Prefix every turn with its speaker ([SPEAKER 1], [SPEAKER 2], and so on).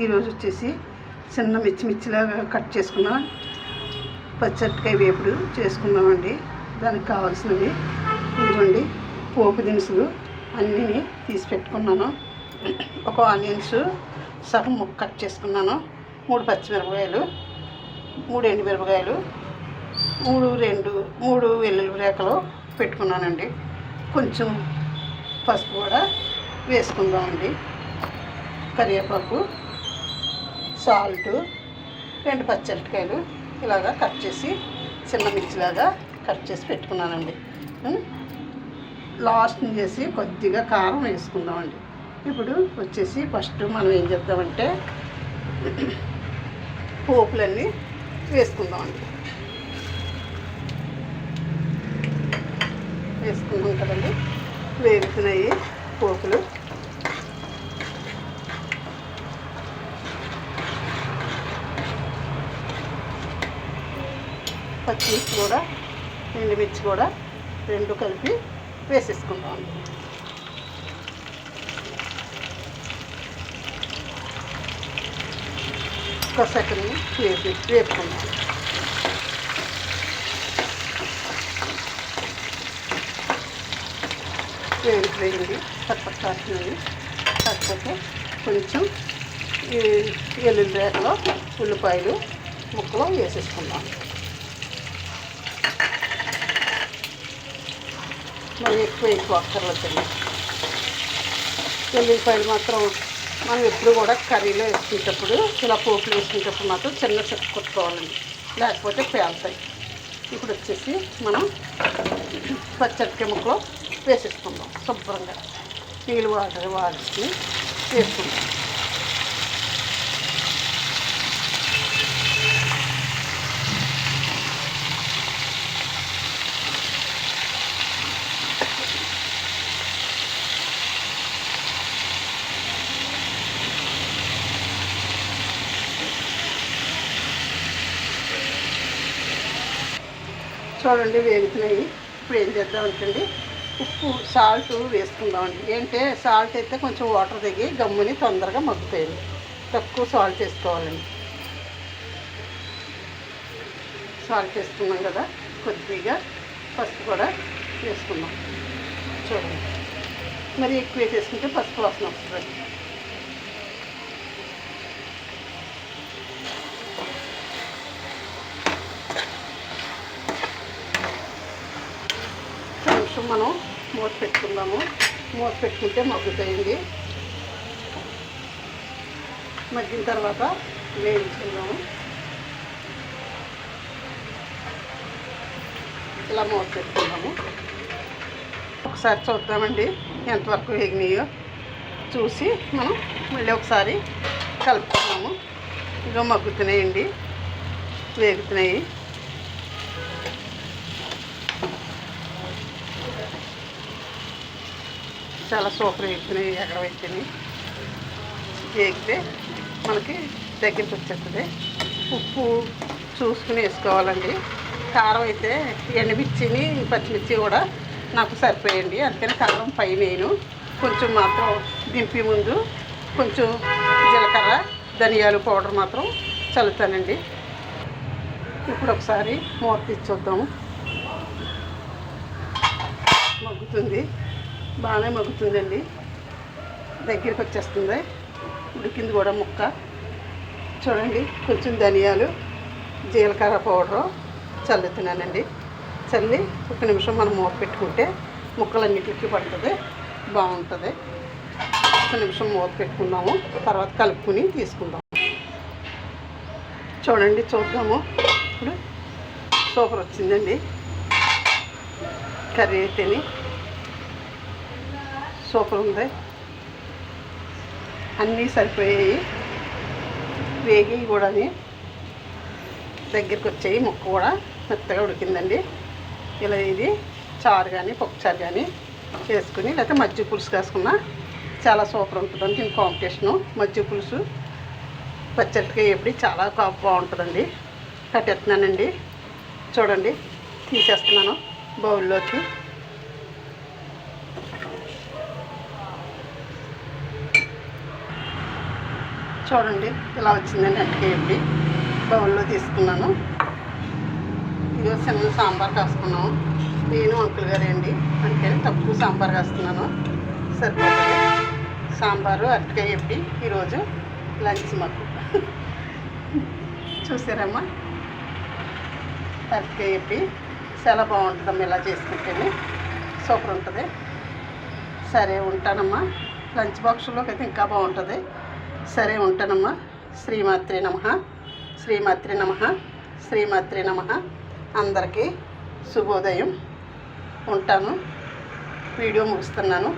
[SPEAKER 1] ఈరోజు వచ్చేసి చిన్న మిర్చి మిర్చిలాగా కట్ చేసుకున్న. పచ్చడికాయ వేపుడు చేసుకున్నామండి. దానికి కావాల్సినవి ఇదిగోండి పోపు దినుసులు అన్నీ తీసి పెట్టుకున్నాను. ఒక ఆనియన్స్ సగం ముక్క కట్ చేసుకున్నాను. మూడు పచ్చిమిరపకాయలు మూడు ఎండుమిరపకాయలు మూడు రెండు మూడు వెల్లుల్లి రేఖలు పెట్టుకున్నానండి. కొంచెం పసుపు కూడా వేసుకుందామండి. కరివేపాకు సాల్ట్ రెండు పచ్చడికాయలు ఇలాగా కట్ చేసి చిన్న మిర్చిలాగా కట్ చేసి పెట్టుకున్నానండి. లాస్ట్ చేసి కొద్దిగా కారం వేసుకుందామండి. ఇప్పుడు వచ్చేసి ఫస్ట్ మనం ఏం చేద్దామంటే పోపులన్నీ వేసుకుందామండి. వేసుకుందాం కదండి. వేగుతున్నాయి పోపులు. పచ్చిమిర్చి కూడా ఎండుమిర్చి కూడా రెండు కలిపి వేసేసుకుంటాం. ఒక సెకండ్ వేపి వేపుకుందాం. వేగిపోయింది. తప్పక కాసినవి కాకపోతే కొంచెం ఈ రేఖలో ఉల్లిపాయలు ముక్కలు వేసేసుకుందాం. మరి ఎక్కువ ఎక్కువ అక్కర్లేదండి ఎల్లిపాయలు మాత్రం మనం ఎప్పుడు కూడా కర్రీలో వేసుకునేటప్పుడు ఇలా పోపులు వేసుకునేటప్పుడు మాత్రం చిన్న చెక్క కొట్టుకోవాలండి. లేకపోతే పేలుతాయి. ఇప్పుడు వచ్చేసి మనం పచ్చడికాయ ముక్కలో వేసేసుకుందాం. శుభ్రంగా నీళ్ళు వాటర్ వాడుకుని వేసుకుందాం. చూడండి వేగుతున్నాయి. ఇప్పుడు ఏం చేద్దామంటండి ఉప్పు సాల్ట్ వేసుకుందామండి. ఏంటంటే సాల్ట్ అయితే కొంచెం వాటర్ దిగి గమ్ముని తొందరగా మగ్గుతాయండి తక్కువ సాల్ట్ వేసుకోవాలండి. సాల్ట్ వేసుకున్నాం కదా కొద్దిగా పసుపు కూడా వేసుకుందాం. చూడండి. మరి ఎక్కువ వేసేసుకుంటే పసుపు వాసన వస్తుంది. మనం మూత పెట్టుకుందాము. మూత పెట్టుకుంటే మగ్గుతాయండి. మగ్గిన తర్వాత వేయించుకుందాము ఇలా మూత పెట్టుకుందాము. ఒకసారి చూద్దామండి ఎంతవరకు వేగినాయో. చూసి మనం మళ్ళీ ఒకసారి కలుపుకున్నాము ఇంకా మగ్గుతున్నాయండి. వేగుతున్నాయి. చాలా సూపర్ వేగుతున్నాయి ఎక్కడ వేస్తున్నాయి వేగితే మనకి దగ్గరికి వచ్చేస్తుంది. ఉప్పు చూసుకుని వేసుకోవాలండి. కారం అయితే ఎండుమిర్చిని పచ్చిమిర్చి కూడా నాకు సరిపోయండి. అందుకని కారం పై నేను కొంచెం మాత్రం దింపి ముందు కొంచెం జీలకర్ర ధనియాలు పౌడర్ మాత్రం చల్లుతానండి. ఇప్పుడు ఒకసారి మూత తీసి చూద్దాము. మగ్గుతుంది. బాగానే మగ్గుతుందండి. దగ్గరికి వచ్చేస్తుంది. ఉడికింది కూడా ముక్క. చూడండి కొంచెం ధనియాలు జీలకర్ర పౌడరు చల్లుతున్నానండి. చల్లి ఒక నిమిషం మనం మూత పెట్టుకుంటే ముక్కలన్నిటికీ పడుతుంది. బాగుంటుంది. ఒక నిమిషం మూత పెట్టుకున్నాము. తర్వాత కలుపుకుని తీసుకుందాం. చూడండి చూద్దాము. ఇప్పుడు సూపర్ వచ్చిందండి. కర్రీ అయితేనే. సూపర్ ఉంది. అన్నీ సరిపోయాయి. వేగి కూడా దగ్గరికి వచ్చాయి. ముక్క కూడా మెత్తగా ఉడికిందండి. ఇలా ఇది చారు కానీ పప్పుచారు కానీ చేసుకుని లేకపోతే మజ్జిగ పులుసు కాసుకున్నా చాలా సూపర్ ఉంటుందండి. దీని కాంపిటీషను మజ్జిగ పులుసు పచ్చడికాయ ఎప్పుడు చాలా బాగుంటుందండి. కట్టేస్తున్నానండి. చూడండి తీసేస్తున్నాను బౌల్లోకి. చూడండి ఇలా వచ్చిందండి అట్టుకేయండి బౌల్లో తీసుకున్నాను. ఇదిగో చిన్న సాంబార్ కాసుకున్నాము. నేను అంకుల్ గారు అండి. అందుకని తక్కువ సాంబార్ కాస్తున్నాను. సరిపోతుంది. సాంబారు అరటికాయ చెప్పి ఈరోజు లంచ్ మాకు. చూసారమ్మా? అరటికాయ చెప్పి చాలా బాగుంటుందమ్మా ఇలా చేసుకుంటేనే. సూపర్ ఉంటుంది. సరే ఉంటానమ్మా. లంచ్ బాక్స్లోకి అయితే ఇంకా బాగుంటుంది. సరే ఉంటానమ్మా. శ్రీమాత్రి నమ. శ్రీమాత్రి నమ. శ్రీమాత్రి నమ. అందరికీ శుభోదయం. ఉంటాను. వీడియో ముగిస్తున్నాను.